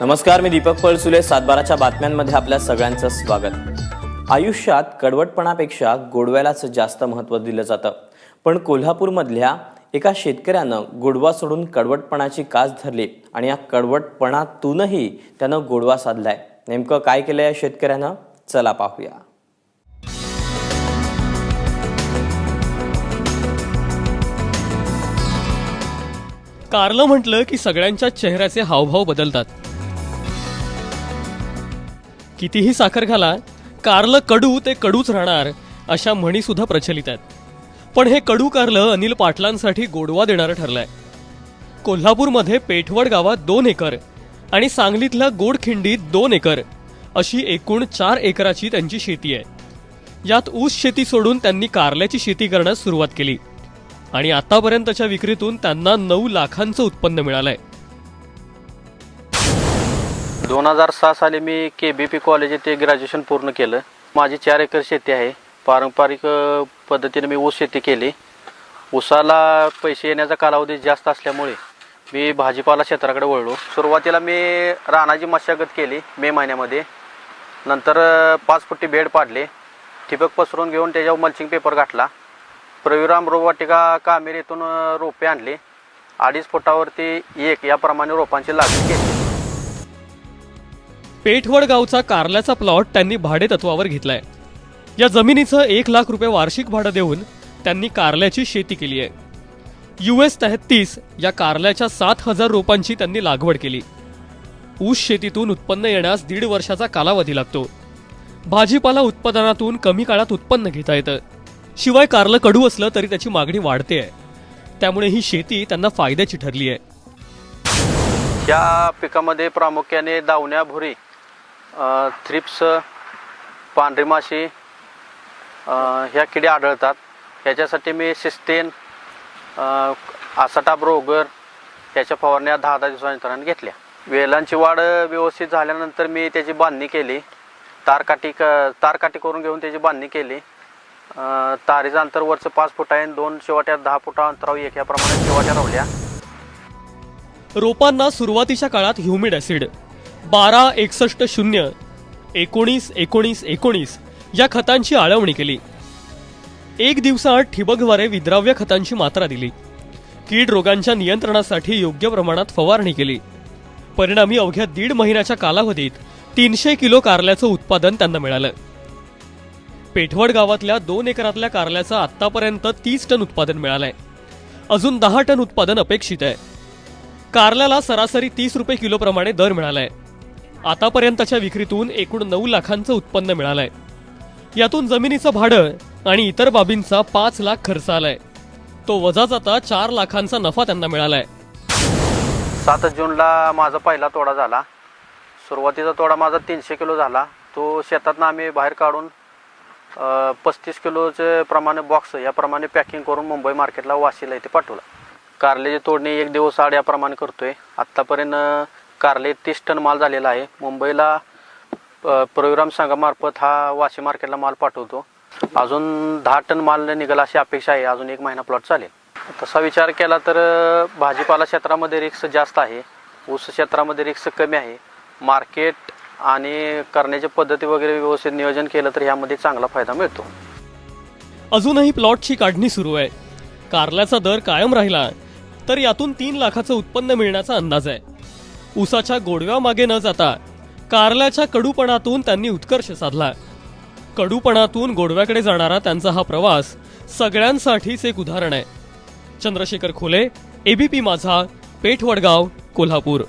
नमस्कार मी दीपक पळसुले. सातबाराच्या बातम्यांमध्ये आपल्या सगळ्यांचं स्वागत. आयुष्यात कडवटपणापेक्षा गोडव्यालाच जास्त महत्त्व दिलं जातं. पण कोल्हापूरमधल्या एका शेतकऱ्यानं गोडवा सोडून कडवटपणाची कास धरली आणि या कडवटपणातूनही त्यानं गोडवा साधलाय. नेमकं काय केलं या शेतकऱ्यानं? चला पाहूया. कारलं म्हटलं की सगळ्यांच्या चेहऱ्याचे हावभाव बदलतात. कितीही साखर घाला कारलं कडू ते कडूच राहणार अशा म्हणी सुद्धा प्रचलित आहेत. पण हे कडू कारलं अनिल पाटलांसाठी गोडवा देणारं ठरलंय. कोल्हापूरमध्ये पेठवड गावात दोन एकर आणि सांगलीतल्या गोडखिंडीत दोन एकर अशी एकूण चार एकराची त्यांची शेती आहे. यात ऊस शेती सोडून त्यांनी कारल्याची शेती करण्यास सुरुवात केली. आणि आतापर्यंतच्या विक्रीतून त्यांना नऊ लाखांचं उत्पन्न मिळालंय. दोन हजार सहा साली मी के बी पी कॉलेज येथे ग्रॅज्युएशन पूर्ण केलं. माझी चार एकर शेती आहे. पारंपरिक पद्धतीने मी ऊस शेती केली. ऊसाला पैसे येण्याचा कालावधी जास्त असल्यामुळे मी भाजीपाला क्षेत्राकडे वळलो. सुरुवातीला मी रानाची मशागत केली मे महिन्यामध्ये. नंतर पाच फुटी बेड पाडले. ठिबक पसरून घेऊन त्याच्यावर मल्चिंग पेपर घातला. प्रविराम रोपवाटिका कामेर येथून रोपे आणली. अडीच फुटावरती एक याप्रमाणे रोपांची लागवड केली. पेठवड गावचा कारल्याचा प्लॉट त्यांनी भाडे तत्वावर घेतलाय. या जमिनीचं एक लाख रुपये वार्षिक भाडं देऊन त्यांनी कारल्याची शेती केली आहे. यू एस तेहतीस या कारल्याच्या सात हजार रोपांची त्यांनी लागवड केली. ऊस शेतीतून उत्पन्न येण्यास दीड वर्षाचा कालावधी लागतो. भाजीपाला उत्पादनातून कमी काळात उत्पन्न घेता येतं. शिवाय कारलं कडू असलं तरी त्याची मागणी वाढते आहे. त्यामुळे ही शेती त्यांना फायद्याची ठरली आहे. या पिकामध्ये प्रामुख्याने दावण्या भुरी थ्रिप्स पांढरी माशी ह्या किडे आढळतात. ह्याच्यासाठी मी सिस्टेन आसाटा ब्रोगर ह्याच्या फवारण्या दहा दहा दिवसांतराने घेतल्या. वेलांची वाढ व्यवस्थित झाल्यानंतर मी त्याची बांधणी केली. तारकाठी क तारकाठी करून घेऊन त्याची बांधणी केली. तारीचं अंतर वरचं पाच फुट आहे दोन शेवाट्या दहा फुटा अंतरावर एक याप्रमाणे शेवाट्या लावल्या रोपांना सुरुवातीच्या काळात ह्युमिड ऍसिड बारा एकसष्ट शून्य एकोणीस एकोणीस एकोणीस या खतांची आळवणी केली. एक दिवसाआड ठिबकद्वारे विद्राव्य खतांची मात्रा दिली. कीड रोगांच्या नियंत्रणासाठी योग्य प्रमाणात फवारणी केली. परिणामी अवघ्या दीड महिन्याच्या कालावधीत तीनशे किलो कारल्याचं उत्पादन त्यांना मिळालं. पेठवड गावातल्या दोन एकरातल्या कारल्याचं आतापर्यंत तीस टन उत्पादन मिळालंय. अजून दहा टन उत्पादन अपेक्षित आहे. कारल्याला सरासरी तीस रुपये किलोप्रमाणे दर मिळालाय. आतापर्यंतच्या विक्रीतून एकूण नऊ लाखांचं उत्पन्न मिळालंय. यातून जमिनीचं भाडं आणि इतर बाबींचा पाच लाख खर्च आलाय. तो वजा जाता चार लाखांचा नफा त्यांना मिळालाय. सात जूनला माझा पहिला तोडा झाला. सुरुवातीचा तोडा माझा तीनशे किलो झाला. तो शेतातनं आम्ही बाहेर काढून पस्तीस किलोचे प्रमाणे बॉक्स याप्रमाणे पॅकिंग करून मुंबई मार्केटला वाशीला इथे पाठवला. कारल्याची तोडणी एक दिवस आड याप्रमाणे करतोय. आत्तापर्यंत कारले तीस टन माल झालेला आहे. मुंबईला प्रविराम संघामार्फत हा वाशी मार्केटला माल पाठवतो. अजून दहा टन माल निघाला अशी अपेक्षा आहे. अजून एक महिना प्लॉट चालेल. तसा विचार केला तर भाजीपाला क्षेत्रामध्ये रिक्स जास्त आहे. ऊस क्षेत्रामध्ये रिक्स कमी आहे. मार्केट आणि करण्याची पद्धती वगैरे व्यवस्थित नियोजन केलं तर यामध्ये चांगला फायदा मिळतो. अजूनही प्लॉटची काढणी सुरू आहे. कारल्याचा दर कायम राहिला तर यातून तीन लाखाचं उत्पन्न मिळण्याचा अंदाज आहे. उसाच्या गोडव्यामागे न जाता कारल्याच्या कडूपणातून त्यांनी उत्कर्ष साधला. कडूपणातून गोडव्याकडे जाणारा त्यांचा हा प्रवास सगळ्यांसाठीच एक उदाहरण आहे. चंद्रशेखर खोले एबीपी माझा पेठवडगाव कोल्हापूर.